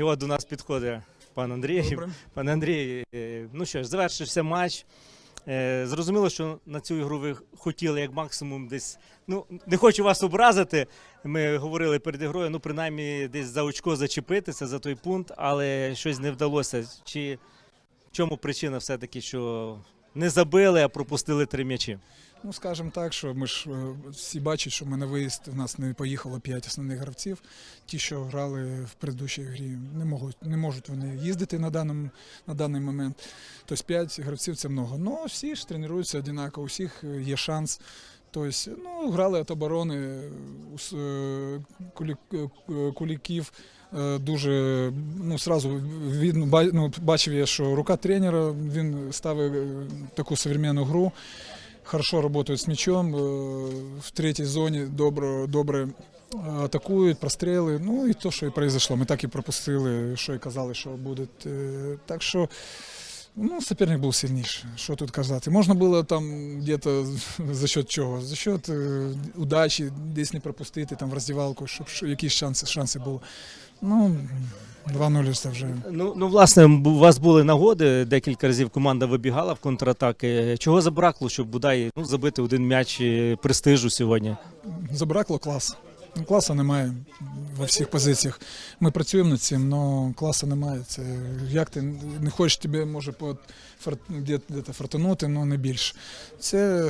І от до нас підходить пан Андрій. Пане Андрій, е, ну що ж, завершився матч. Е, Зрозуміло, що на цю ігру ви хотіли як максимум десь. Ну, не хочу вас образити. Ми говорили перед ігрою, ну принаймні десь за очко зачепитися за той пункт, але щось не вдалося. Чи в чому причина все-таки, що не забили, а пропустили три м'ячі? Ну, скажімо так, що ми ж е, всі бачать, що ми на виїзд у нас не поїхало п'ять основних гравців. Ті, що грали в предыдущій грі, не можуть, не можуть вони їздити на даному на даний момент. Тобто п'ять гравців це много. Ну всі ж тренуються однаково, у всіх е, є шанс. Тобто, ну, грали від оборони е, Куліків. Дуже ну сразу видно, ну, бачив я, що рука тренера він ставив таку современну гру. Хорошо работают с мячом, э, в третьей зоне добро, добре э, атакують, простріли. Ну і то, що і произошло. Ми так і пропустили, що і казали, що буде. Е, Так що ну, суперник був сильніший. Що тут казати? Можна було там где-то за счет чого? За счет е, удачі, десь не пропустити там в роздівалку, щоб якісь шанси, шанси були. Ну, 2-0 це вже. Ну, ну власне, у вас були нагоди. Декілька разів команда вибігала в контратаки. Чого забракло, щоб бодай ну, забити один м'яч престижу сьогодні? Забракло класу. Ну, Класу немає во всіх позиціях. Ми працюємо над цим, але класу немає. Це як ти не хочеш тебе може по фортанути, але не більше. Це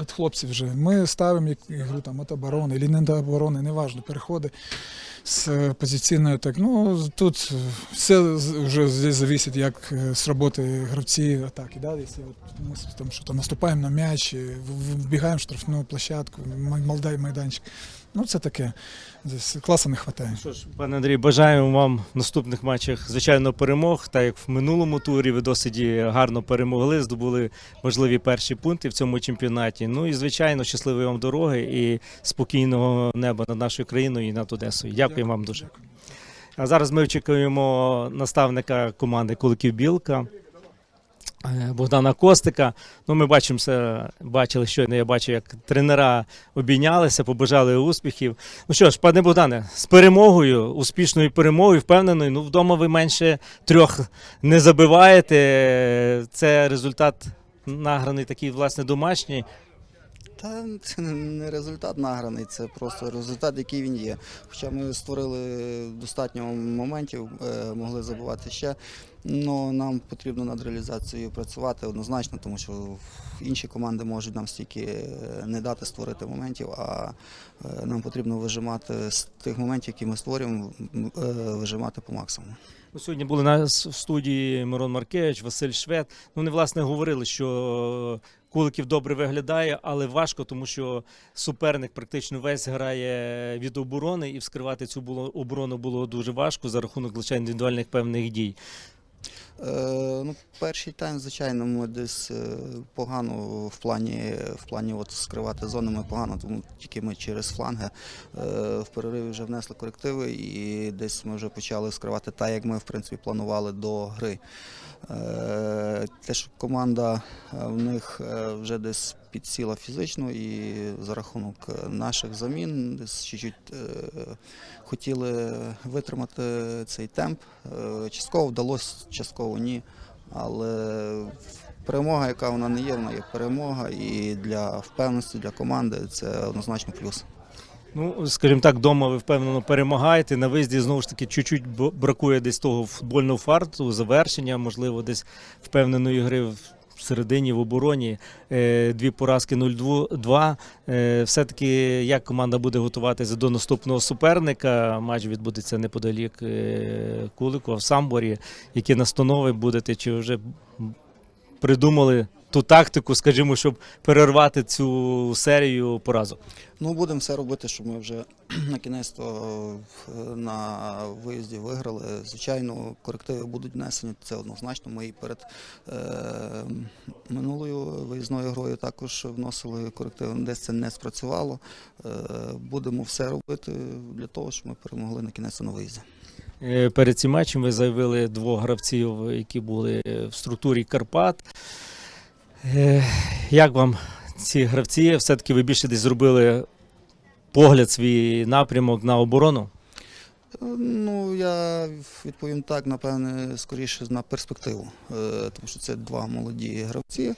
від хлопців вже. Ми ставимо ігру там від оборони, або не оборони, неважно, переходи з позиційної так. Ну тут все вже здесь зависить, як е, з роботи гравці атаки. Да? Якщо от ми там що наступаємо на м'яч, е, вбігаємо в штрафну площадку, м- молодий майданчик. Ну це таке. Здесь класу не вистачає. Що ж, пане Андрій, бажаємо вам в наступних матчах, звичайно, перемог. Так як в минулому турі ви досить гарно перемогли, здобули важливі перші пункти в цьому чемпіонаті. Ну і звичайно, щасливої вам дороги і спокійного неба над нашою країною і над Одесою. Дякую вам дуже. А зараз ми очікуємо наставника команди Куликів Білка. Е, Богдана Костика. Ну, ми бачимося, бачили щойно. Я бачив, як тренера обійнялися, побажали успіхів. Ну що ж, пане Богдане, з перемогою, успішною перемогою, впевненою. Ну, вдома ви менше трьох не забиваєте. Це результат награний такий, власне, домашній. Та це не- результат награний, це просто результат, який він є. Хоча ми створили достатньо моментів, е, могли забувати ще. але нам потрібно над реалізацією працювати однозначно, тому що інші команди можуть нам стільки е, не дати створити моментів, а е, нам потрібно вижимати з тих моментів, які ми створюємо, вижимати по максимуму. Сьогодні були на в студії Мирон Маркевич, Василь Швед. Ну, вони власне говорили, що Куликів добре виглядає, але важко, тому що суперник практично весь грає від оборони, і вскривати цю оборону було дуже важко за рахунок лише індивідуальних певних дій. Е, ну, перший тайм, звичайно, ми десь е, погано в плані, в плані от скривати зону ми погано, тому тільки ми через фланги е, в перериві вже внесли корективи і десь ми вже почали скривати так, як ми в принципі планували до гри. Те, що команда в них вже десь підсіла фізично і за рахунок е, наших замін чуть-чуть е, хотіли витримати цей темп. Е, Частково вдалося, частково ні. Але перемога, яка вона не є, вона є перемога. І для впевненості, для команди це однозначно плюс. Ну, скажімо так, вдома ви впевнено перемагаєте. На виїзді знову ж таки чуть-чуть бракує десь того футбольного фарту, завершення, можливо, десь впевненої гри в середині, в обороні. Е, Дві поразки 0-2. Е, Все-таки як команда буде готуватися до наступного суперника? Матч відбудеться неподалік е, Кулику, в Самборі. Які настанови будете? Чи вже придумали ту тактику, скажімо, щоб перервати цю серію поразок? Ну, будемо все робити, щоб ми вже на кінець на виїзді виграли. Звичайно, корективи будуть внесені, це однозначно. Ми і перед е, минулою виїзною грою також вносили корективи. Десь це не спрацювало. Е, будемо все робити для того, щоб ми перемогли на кінець на виїзді. Е, Перед цим матчем ви заявили двох гравців, які були в структурі Карпат. Е, Як вам ці гравці? Все-таки ви більше десь зробили погляд свій напрямок на оборону? Ну, я відповім так, напевне, скоріше на перспективу, Е, тому що це два молоді гравці.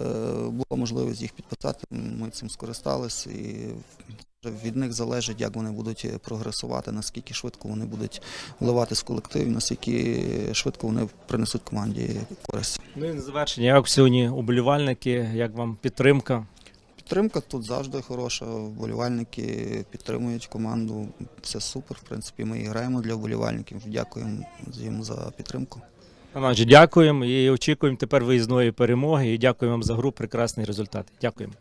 Е, Була можливість їх підписати, ми цим скористались і від них залежить, як вони будуть прогресувати, наскільки швидко вони будуть вливатись в колектив, наскільки швидко вони принесуть команді користь. Ну і на завершення, як сьогодні уболівальники, як вам підтримка? Підтримка тут завжди хороша. Вболівальники підтримують команду. Все супер. В принципі, ми і граємо для вболівальників. Дякуємо їм за підтримку. Панове, дякуємо і очікуємо тепер виїзної перемоги. І дякуємо вам за гру. Прекрасний результат. Дякуємо.